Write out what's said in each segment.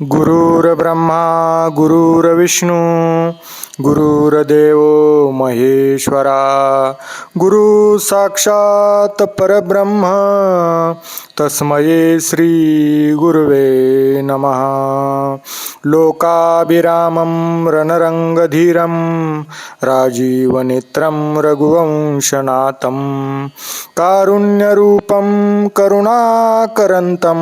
गुरुर्ब्रह्मा गुरुर्विष्णू गुरुर्देव महेश्वरा गुरु साक्षात परब्रह्म तस्मये श्री गुरुवे नमः. लोकाभिरामं रणरङ्गधीरं राजीवनेत्रं रघुवंशनाथं कारुण्यरूपं करुणाकरन्तं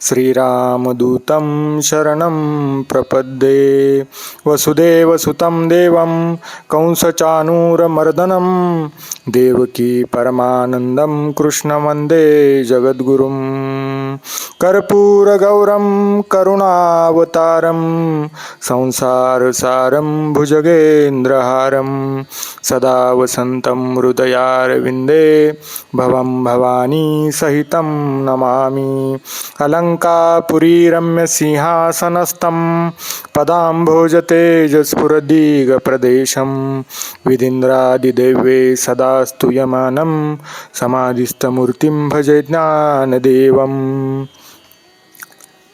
श्रीरामदूतं शरणं प्रपद्ये वसुदेव सुतं देवं कंसचानूरमर्दनं। देवकी परमानन्दं कृष्णवन्दे जगद्गुरुं। कर्पूरगौरं करुणावतारं संसारसारं भुजगेन्द्रहारं। सदा वसन्तं हृदयारविन्दे भवं भवानी सहितं नमामि। अलङ्कापुरीरम्यसिंहासनस्थं पदाम्भोजतेजस्फुरदीघप्रदेशं विधीन्द्रादिदेवे सदा स्तूयमानं समाधिस्थमूर्तिं भजे ज्ञानदेवम्।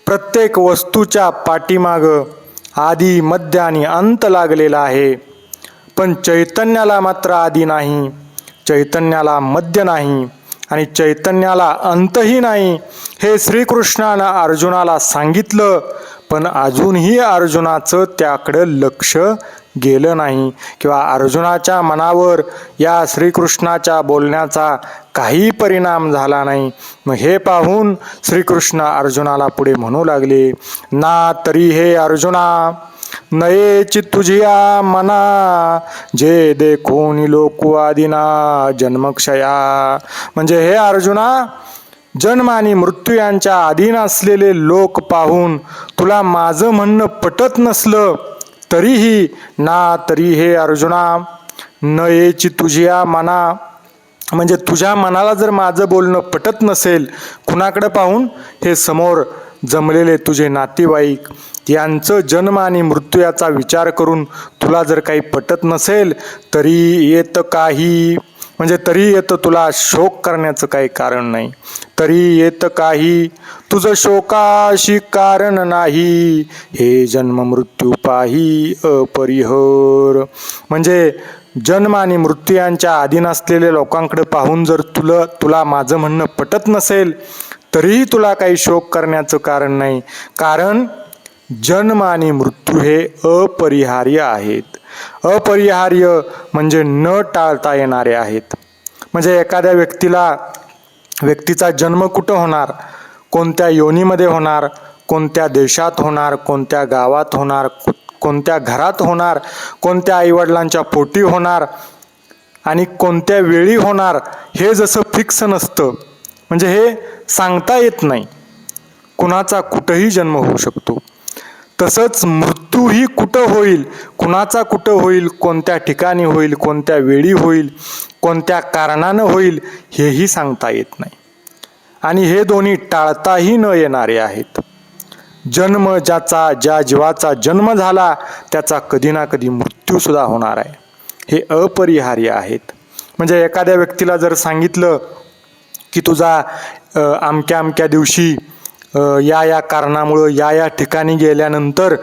प्रत्येक वस्तूच्या पाठीमाग आधी मध्य आणि अंत लागलेला आहे पण चैतन्याला मात्र आधी नाही चैतन्याला मध्य नाही आणि चैतन्याला अंतही नाही हे श्रीकृष्णानं अर्जुनाला सांगितलं पण अजूनही अर्जुनाचं त्याकडं लक्ष गेलं नाही. किंवा अर्जुनाच्या मनावर या श्रीकृष्णाच्या बोलण्याचा काही परिणाम झाला नाही. मग हे पाहून श्रीकृष्ण अर्जुनाला पुढे म्हणू लागले ना तरी हे अर्जुना नयेची तुझिया मना जे देखून लोकवादिना जन्मक्षया. म्हणजे हे अर्जुना जन्म आणि मृत्यू यांच्या अधीन असलेले लोक पाहून तुला माझं म्हणणं पटत नसलं तरीही ना तरी हे अर्जुना न येची तुझ्या मना. म्हणजे तुझ्या मनाला जर माझं बोलणं पटत नसेल कुणाकडे पाहून? हे समोर जमलेले तुझे नातेवाईक. यांचं जन्म आणि मृत्यू याचा विचार करून तुला जर काही पटत नसेल तरी येत काही. म्हणजे तरी येतं तुला शोक करण्याचं काही कारण नाही. तरी येत काही. तुझं शोकाशी कारण नाही. हे जन्म मृत्यू पाही अपरिहर. म्हणजे जन्म आणि मृत्यू यांच्या अधीन असलेल्या लोकांकडे पाहून जर तुला तुला माझं म्हणणं पटत नसेल तरीही तुला काही शोक करण्याचं कारण नाही. कारण जन्म आणि मृत्यू हे अपरिहार्य आहेत. अपरिहार्य म्हणजे न टाळता येणारे आहेत. म्हणजे एखाद्या व्यक्तीला व्यक्तीचा जन्म कुठं होणार? कोणत्या योनीमध्ये होणार? कोणत्या देशात होणार? कोणत्या गावात होणार? कोणत्या घरात होणार? कोणत्या आईवडिलांच्या पोटी होणार? आणि कोणत्या वेळी होणार? हे जसं फिक्स नसतं. म्हणजे हे सांगता येत नाही. कुणाचा कुठंही जन्म होऊ शकतो. तसंच मृत्यूही कुठं होईल? कुणाचा कुठं होईल? कोणत्या ठिकाणी होईल? कोणत्या वेळी होईल? कोणत्या कारणानं होईल हेही सांगता येत नाही. आणि हे दोन्ही टाळताही न येणारे आहेत. जन्म ज्याचा ज्या जीवाचा जन्म झाला त्याचा कधी ना कधी मृत्यूसुद्धा होणार आहे. हे अपरिहार्य आहेत. म्हणजे एखाद्या व्यक्तीला जर सांगितलं की तुझा अमक्या अमक्या दिवशी या या कारणामुळं या या ठिकाणी गेल्यानंतर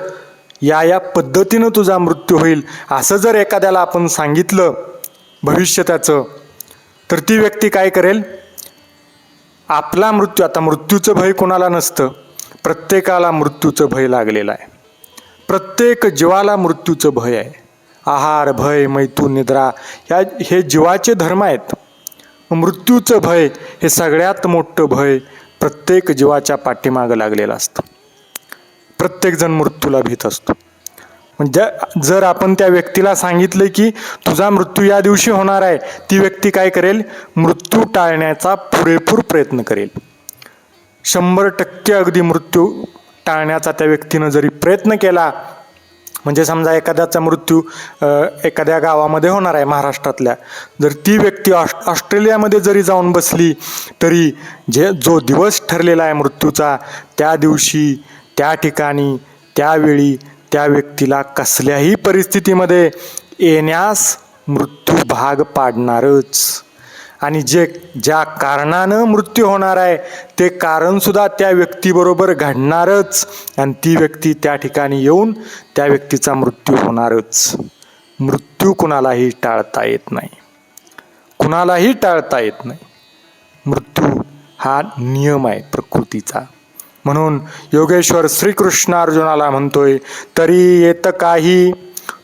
या या पद्धतीनं तुझा मृत्यू होईल असं जर एखाद्याला आपण सांगितलं भविष्य त्याचं. तर ती व्यक्ती काय करेल? आपला मृत्यू आता मृत्यूचं भय कोणाला नसतं? प्रत्येकाला मृत्यूचं भय लागलेलं आहे. प्रत्येक जीवाला मृत्यूचं भय आहे. आहार भय मैथून निद्रा या हे जीवाचे धर्म आहेत. मृत्यूचं भय हे सगळ्यात मोठं भय प्रत्येक जीवाच्या पाठीमागं लागलेलं असतं. प्रत्येकजण मृत्यूला भीत असतो. म्हणजे जर आपण त्या व्यक्तीला सांगितलं की तुझा मृत्यू या दिवशी होणार आहे ती व्यक्ती काय करेल? मृत्यू टाळण्याचा पुरेपूर प्रयत्न करेल. शंभर टक्के अगदी मृत्यू टाळण्याचा त्या व्यक्तीनं जरी प्रयत्न केला म्हणजे समजा एखाद्याचा मृत्यू एखाद्या गावामध्ये होणार आहे महाराष्ट्रातल्या जर ती व्यक्ती ऑस्ट ऑस्ट्रेलियामध्ये जरी जाऊन बसली तरी जे जो दिवस ठरलेला आहे मृत्यूचा त्या दिवशी त्या ठिकाणी त्यावेळी त्या व्यक्तीला कसल्याही परिस्थितीमध्ये येण्यास मृत्यू भाग पाडणारच. आणि जे ज्या कारणानं मृत्यू होणार आहे ते कारणसुद्धा त्या व्यक्तीबरोबर घडणारच. आणि ती व्यक्ती त्या ठिकाणी येऊन त्या व्यक्तीचा मृत्यू होणारच. मृत्यू कुणालाही टाळता येत नाही. कुणालाही टाळता येत नाही. मृत्यू हा नियम आहे प्रकृतीचा. म्हणून योगेश्वर श्रीकृष्ण अर्जुनाला म्हणतोय तरी येत काही?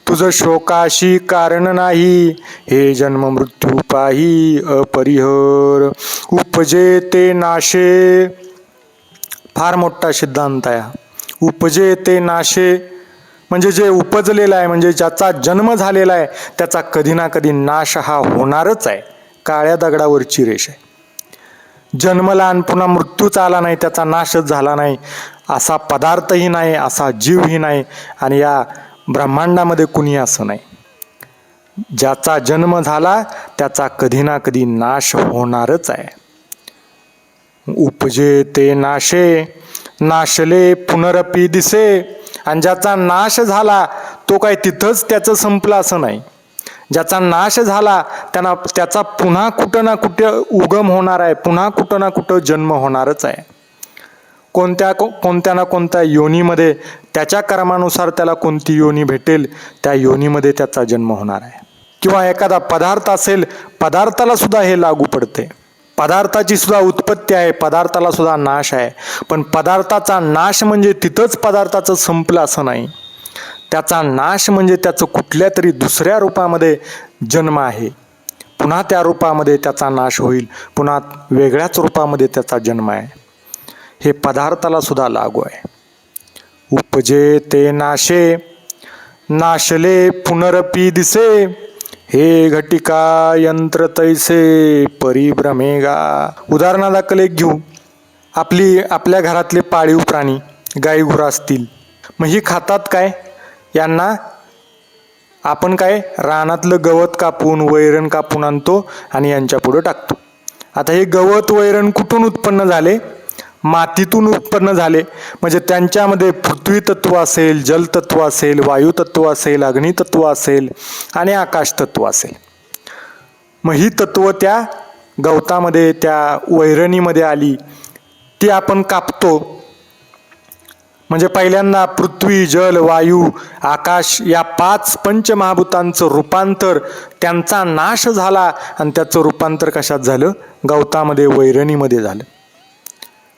तुझ शोकाशी कारण नाही. हे जन्म मृत्यू पाही अपरिहर उपजे ते नाशे. फार मोठा सिद्धांत आहे हा. उपजे ते नाशे म्हणजे जे उपजलेलं आहे म्हणजे ज्याचा जन्म झालेला आहे त्याचा कधी ना कधी नाश हा होणारच आहे. काळ्या दगडावरची रेष आहे. जन्मला आणि पुन्हा मृत्यूच आला नाही त्याचा नाशच झाला नाही. असा पदार्थही नाही असा जीवही नाही आणि या ब्रह्मांडामध्ये कुणी असं नाही. ज्याचा जन्म झाला त्याचा कधी ना कधी नाश होणारच आहे. उपजे ते नाशे नाशले पुनरपी दिसे. आणि ज्याचा नाश झाला तो काय तिथंच त्याचं संपलं असं नाही. ज्याचा नाश झाला त्यांना त्याचा पुन्हा कुठं ना कुठं उगम होणार आहे पुन्हा कुठं ना कुठं जन्म होणारच आहे. कोणत्या को कोणत्या ना कोणत्या योनीमध्ये त्याच्या कर्मानुसार त्याला कोणती योनी भेटेल त्या योनीमध्ये त्याचा जन्म होणार आहे. किंवा एखादा पदार्थ असेल पदार्थाला सुद्धा हे लागू पडते. पदार्थाची सुद्धा उत्पत्ती आहे पदार्थाला सुद्धा नाश आहे. पण पदार्थाचा नाश म्हणजे तिथंच पदार्थाचं संपलं असं नाही. त्याचा नाश म्हणजे त्याचं कुठल्या तरी दुसऱ्या रूपामध्ये जन्म आहे. पुन्हा त्या रूपामध्ये त्याचा नाश होईल. पुन्हा वेगळ्याच रूपामध्ये त्याचा जन्म आहे. हे पदार्थाला सुद्धा लागू आहे. उपजे ते नाशे नाशले पुनरपी दिसे हे घटिका यंत्र तैसे परिभ्रमेगा उदाहरणादाखल एक घेऊ. आपली आपल्या घरातले पाळीव प्राणी गाई गुरं असतील. मग ही खातात काय? यांना आपण काय रानातलं गवत कापून वैरण कापून आणतो आणि यांच्या पुढं टाकतो. आता हे गवत वैरण कुठून उत्पन्न झाले? मातीतून उत्पन्न झाले. म्हणजे त्यांच्यामध्ये पृथ्वी तत्व असेल जलतत्व असेल वायुतत्व असेल अग्नितत्व असेल आणि आकाश तत्व असेल. मग ही तत्व त्या गवतामध्ये त्या वैरणीमध्ये आली. ती आपण कापतो. म्हणजे पहिल्यांदा पृथ्वी जल वायू आकाश या पाच पंचमहाभूतांचं रूपांतर त्यांचा नाश झाला आणि त्याचं रूपांतर कशात झालं? गवतामध्ये वैरणीमध्ये झालं.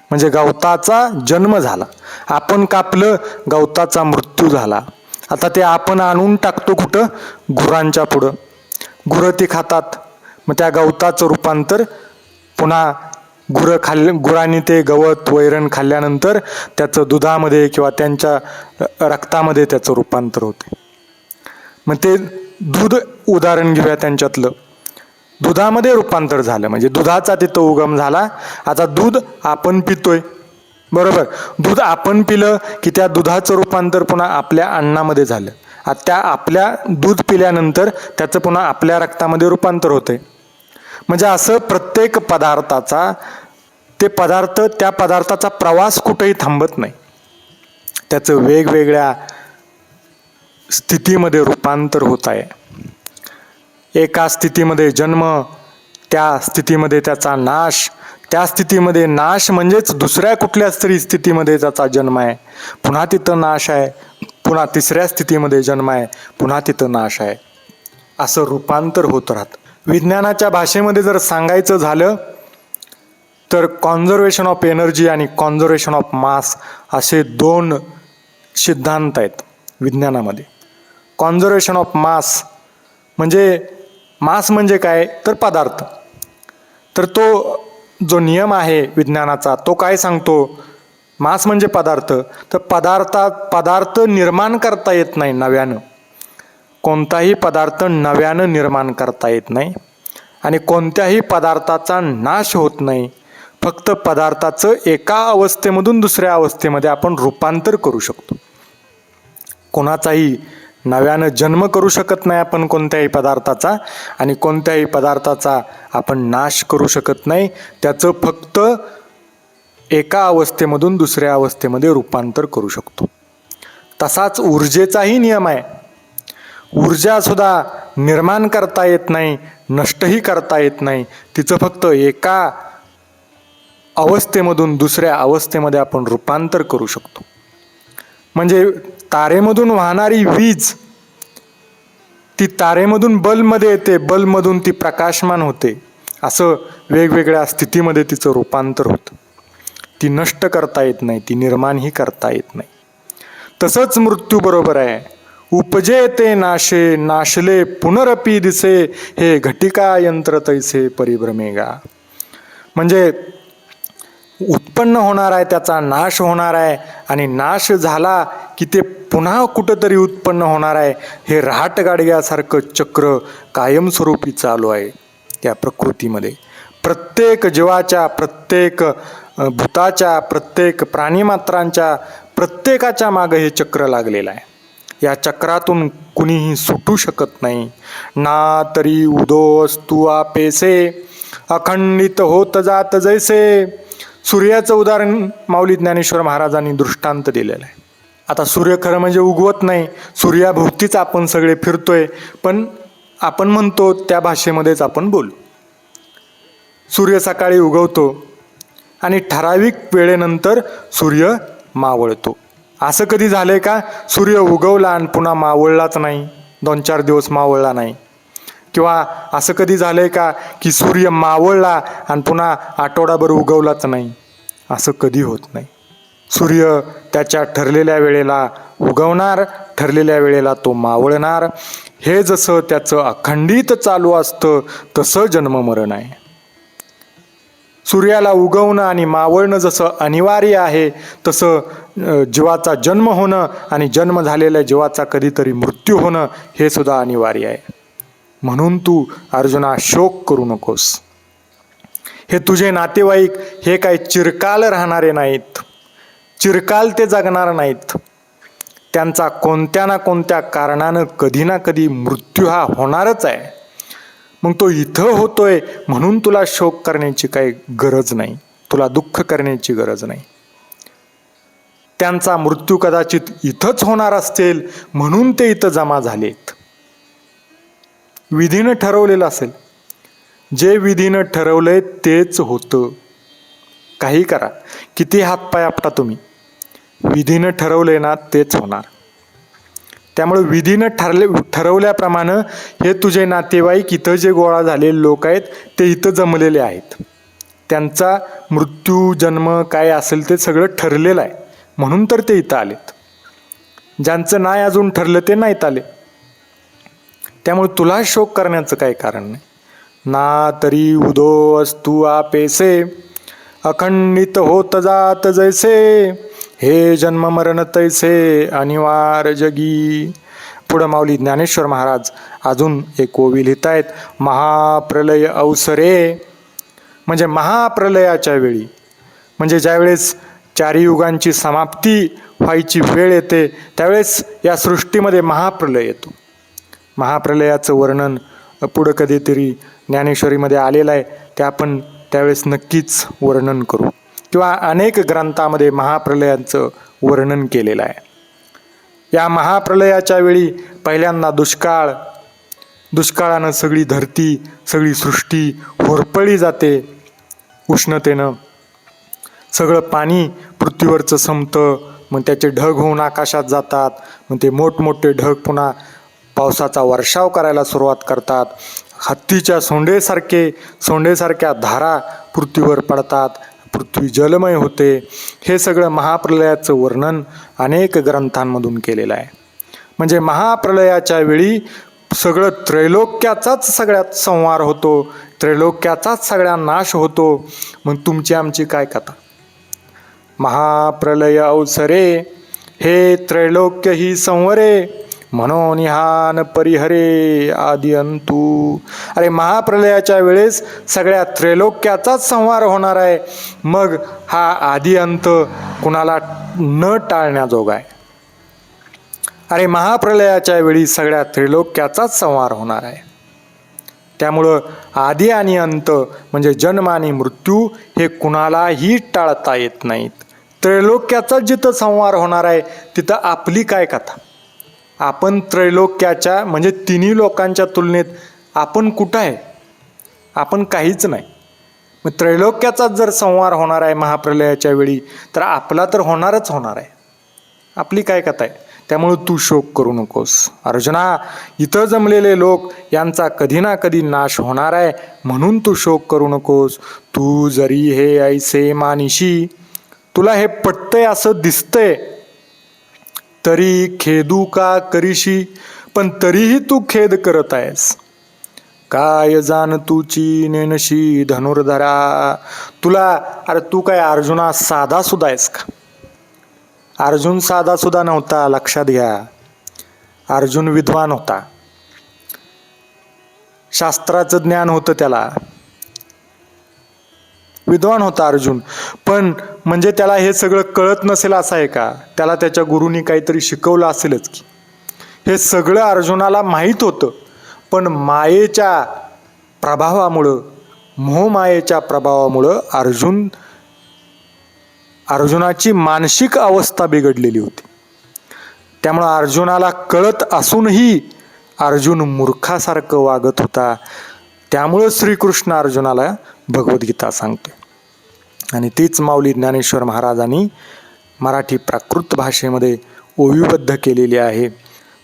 म्हणजे गवताचा जन्म झाला. आपण कापलं गवताचा मृत्यू झाला. आता ते आपण आणून टाकतो कुठं? गुरांच्या पुढं. गुरं ती खातात. मग त्या गवताचं रूपांतर पुन्हा गुरं खाल्ले गुरांनी ते गवत वैरण खाल्ल्यानंतर त्याचं दुधामध्ये किंवा त्यांच्या रक्तामध्ये त्याचं रूपांतर होते. मग ते दूध उदाहरण घेऊया त्यांच्यातलं. दुधामध्ये रूपांतर झालं म्हणजे दुधाचा तिथं उगम झाला. आता दूध आपण पितोय. बरोबर? दूध आपण पिलं की त्या दुधाचं रूपांतर पुन्हा आपल्या अन्नामध्ये झालं. आता त्या आपल्या दूध पिल्यानंतर त्याचं पुन्हा आपल्या रक्तामध्ये रूपांतर होते म्हणजे असं प्रत्येक पदार्थाचा ते पदार्थ त्या पदार्थाचा प्रवास कुठेही थांबत नाही. त्याचं वेगवेगळ्या स्थितीमध्ये रूपांतर होत आहे. एका स्थितीमध्ये जन्म त्या स्थितीमध्ये त्याचा नाश त्या स्थितीमध्ये नाश म्हणजेच दुसऱ्या कुठल्याच तरी स्थितीमध्ये त्याचा जन्म आहे. पुन्हा तिथं नाश आहे पुन्हा तिसऱ्या स्थितीमध्ये जन्म आहे पुन्हा तिथं नाश आहे. असं रूपांतर होत राहतं. विज्ञानाच्या भाषेमध्ये जर सांगायचं झालं तर कॉन्झर्वेशन ऑफ एनर्जी आणि कॉन्झर्वेशन ऑफ मास असे दोन सिद्धांत आहेत विज्ञानामध्ये. कॉन्झर्वेशन ऑफ मास म्हणजे मास म्हणजे काय? तर पदार्थ. तर तो जो नियम आहे विज्ञानाचा तो काय सांगतो? मास म्हणजे पदार्थ. तर पदार्थात पदार्थ निर्माण करता येत नाही नव्यानं. कोणताही पदार्थ नव्यानं निर्माण करता येत नाही आणि कोणत्याही पदार्थाचा नाश होत नाही. फक्त पदार्थाचं एका अवस्थेमधून दुसऱ्या अवस्थेमध्ये आपण रूपांतर करू शकतो. कोणाचाही नव्यानं जन्म करू शकत नाही आपण कोणत्याही पदार्थाचा आणि कोणत्याही पदार्थाचा आपण नाश करू शकत नाही. त्याचं फक्त एका अवस्थेमधून दुसऱ्या अवस्थेमध्ये रूपांतर करू शकतो. तसाच ऊर्जेचाही नियम आहे. ऊर्जासुद्धा निर्माण करता येत नाही नष्टही करता येत नाही. तिचं फक्त एका अवस्थेमधून दुसऱ्या अवस्थेमध्ये आपण रूपांतर करू शकतो. म्हणजे तारेमधून वाहणारी वीज ती तारेमधून बल्बमध्ये येते बल्बमधून ती प्रकाशमान होते. असं वेगवेगळ्या स्थितीमध्ये तिचं रूपांतर होतं. ती नष्ट करता येत नाही ती निर्माणही करता येत नाही. तसंच मृत्यू बरोबर आहे. उपजे ते नाशे नाशले पुनरपी दिसे हे घटिका यंत्र तैसे परिभ्रमेगा. म्हणजे उत्पन्न होणार आहे त्याचा नाश होणार आहे आणि नाश झाला की ते पुन्हा कुठंतरी उत्पन्न होणार आहे हे रहाट गाडग्यासारखं चक्र कायमस्वरूपी चालू आहे त्या प्रकृतीमध्ये. प्रत्येक जीवाच्या प्रत्येक भूताच्या प्रत्येक प्राणीमात्रांच्या प्रत्येकाच्या मागं हे चक्र लागलेलं आहे. या चक्रातून कुणीही सुटू शकत नाही. ना तरी उदो तू आपेसे अखंडित होत जात जैसे. सूर्याचं उदाहरण माऊली ज्ञानेश्वर महाराजांनी दृष्टांत दिलेलं आहे. आता सूर्य खरं म्हणजे उगवत नाही सूर्याभोवतीच आपण सगळे फिरतोय पण आपण म्हणतो त्या भाषेमध्येच आपण बोलू. सूर्य सकाळी उगवतो आणि ठराविक वेळेनंतर सूर्य मावळतो. असं कधी झालंय का? सूर्य उगवला आणि पुन्हा मावळलाच नाही. दोन चार दिवस मावळला नाही. किंवा असं कधी झालंय का? की सूर्य मावळला आणि पुन्हा आठवडाभर उगवलाच नाही. असं कधी होत नाही. सूर्य त्याच्या ठरलेल्या वेळेला उगवणार ठरलेल्या वेळेला तो मावळणार. हे जसं त्याचं अखंडित चालू असतं तसं जन्ममरण आहे. सूर्याला उगवणं आणि मावळणं जसं अनिवार्य आहे तसं जीवाचा जन्म होणं आणि जन्म झालेल्या जीवाचा कधीतरी मृत्यू होणं हे सुद्धा अनिवार्य आहे. म्हणून तू अर्जुना शोक करू नकोस. हे तुझे नातेवाईक हे काही चिरकाल राहणारे नाहीत. चिरकाल ते जगणार नाहीत. त्यांचा कोणत्या ना कोणत्या कारणानं कधी ना कधी मृत्यू हा होणारच आहे. मग तो इथं होतोय म्हणून तुला शोक करण्याची काही गरज नाही. तुला दुःख करण्याची गरज नाही. त्यांचा मृत्यू कदाचित इथंच होणार असेल म्हणून ते इथं जमा झालेत. विधीनं ठरवलेलं असेल. जे विधीनं ठरवलंय तेच होतं. काही करा. किती हातपाय आपटा तुम्ही. विधीनं ठरवलंय ना तेच होणार. त्यामुळे विधीनं ठरले ठरवल्याप्रमाणे हे तुझे नातेवाईक इथं जे गोळा झालेले लोक आहेत ते इथं जमलेले आहेत. त्यांचा मृत्यू जन्म काय असेल ते सगळं ठरलेलं आहे. म्हणून तर ते इथं आलेत. ज्यांचं नाही अजून ठरलं ते नाहीत आले. त्यामुळे तुला शोक करण्याचं काही कारण नाही. ना तरी उदो अस्तू आपेसे अखंडित होत जात जैसे हे जन्म मरण तैसे अनिवार जगी. पुढं माऊली ज्ञानेश्वर महाराज अजून एक कोवी लिहित आहेत महाप्रलय अवसरे. म्हणजे महाप्रलयाच्या वेळी. म्हणजे ज्यावेळेस चारी युगांची समाप्ती व्हायची वेळ येते त्यावेळेस या सृष्टीमध्ये महाप्रलय येतो. महाप्रलयाचं वर्णन पुढं कधीतरी ज्ञानेश्वरीमध्ये आलेलं आहे ते आपण त्यावेळेस नक्कीच वर्णन करू. किंवा अनेक ग्रंथामध्ये महाप्रलयांचं वर्णन केलेलं आहे. या महाप्रलयाच्या वेळी पहिल्यांदा दुष्काळ दुष्काळानं सगळी धरती सगळी सृष्टी होरपळली जाते उष्णतेनं. सगळं पाणी पृथ्वीवरचं संपतं मग त्याचे ढग होऊन आकाशात जातात मग ते मोठमोठे ढग पुन्हा पावसाचा वर्षाव करायला सुरुवात करतात. हत्तीच्या सोंडेसारखे सोंडेसारख्या धारा पृथ्वीवर पडतात पृथ्वी जलमय होते. हे सगळं महाप्रलयाचं वर्णन अनेक ग्रंथांमधून केलेलं आहे. म्हणजे महाप्रलयाच्या वेळी सगळं त्रैलोक्याचाच सगळ्यात संहार होतो त्रैलोक्याचाच सगळ्या नाश होतो. मग तुमची आमची काय कथा? महाप्रलय अवसरे हे त्रैलोक्य ही संवरे. म्हणून हान परिहरे आदी अंतू अरे महाप्रलयाच्या वेळेस सगळ्या त्रैलोक्याचाच संहार होणार आहे. मग हा आदी अंत कुणाला न टाळण्याजोगा आहे? अरे महाप्रलयाच्या वेळी सगळ्या त्रिलोक्याचाच संहार होणार आहे. त्यामुळं आधी आणि अंत म्हणजे जन्म आणि मृत्यू हे कुणालाही टाळता येत नाहीत. त्रैलोक्याचाच जिथं संहार होणार आहे तिथं आपली काय कथा? आपण त्रैलोक्याच्या म्हणजे तिन्ही लोकांच्या तुलनेत आपण कुठं आहे? आपण काहीच नाही. मग त्रैलोक्याचाच जर संहार होणार आहे महाप्रलयाच्या वेळी तर आपला तर होणारच होणार आहे. आपली काय कथा आहे? त्यामुळे तू शोक करू नकोस. अर्जुना इथं जमलेले लोक यांचा कधी ना कधी नाश होणार आहे म्हणून तू शोक करू नकोस. तू जरी हे ऐसे मानिशी तुला हे पटतंय असं दिसतंय तरी खेदू का करीशी? पण तरीही तू खेद करत आहेस. काय जाण तुची नेनशी धनुर्धरा? तुला अरे तू काय अर्जुना साधा सुद्धा आहेस का? अर्जुन साधा सुद्धा नव्हता लक्षात घ्या. अर्जुन विद्वान होता. शास्त्राचं ज्ञान होतं त्याला. विद्वान होता अर्जुन. पण म्हणजे त्याला हे सगळं कळत नसेल असं आहे का? त्याला त्याच्या गुरुनी काहीतरी शिकवलं असेलच की. हे सगळं अर्जुनाला माहीत होतं. पण मायेच्या प्रभावामुळं मोहमायेच्या प्रभावामुळं अर्जुन अर्जुनाची मानसिक अवस्था बिघडलेली होती. त्यामुळं अर्जुनाला कळत असूनही अर्जुन मूर्खासारखं वागत होता. त्यामुळं श्रीकृष्ण अर्जुनाला भगवद्गीता सांगते आणि तीच माऊली ज्ञानेश्वर महाराजांनी मराठी प्राकृत भाषेमध्ये ओवीबद्ध केलेली आहे.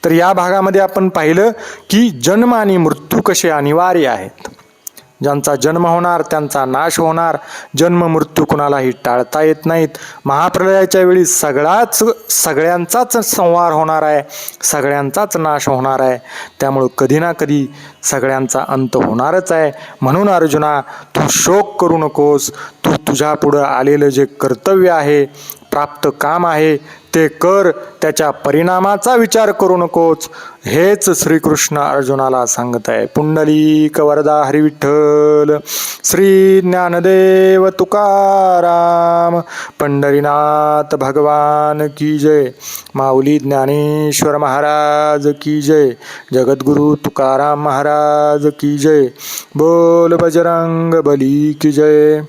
तर या भागामध्ये आपण पाहिलं की जन्म आणि मृत्यू कसे अनिवार्य आहेत. ज्यांचा जन्म होणार त्यांचा नाश होणार. जन्म मृत्यू कुणालाही टाळता येत नाहीत. महाप्रलयाच्या वेळी सगळाच सगळ्यांचाच संहार होणार आहे. सगळ्यांचाच नाश होणार आहे. त्यामुळं कधी ना कधी सगळ्यांचा अंत होणारच आहे. म्हणून अर्जुना तू शोक करू नकोस. तू तुझ्या पुढं आलेलं जे कर्तव्य आहे प्राप्त काम आहे ते कर त्याच्या परिणामाचा विचार करू नकोच. हेच श्रीकृष्ण अर्जुनाला सांगत आहे पुंडलिक वरदा हरिविठ्ठल श्री ज्ञानदेव तुकाराम पंढरीनाथ भगवान की जय. माऊली ज्ञानेश्वर महाराज की जय. जगद्गुरु तुकाराम महाराज की जय. बोल बजरंग बली की जय.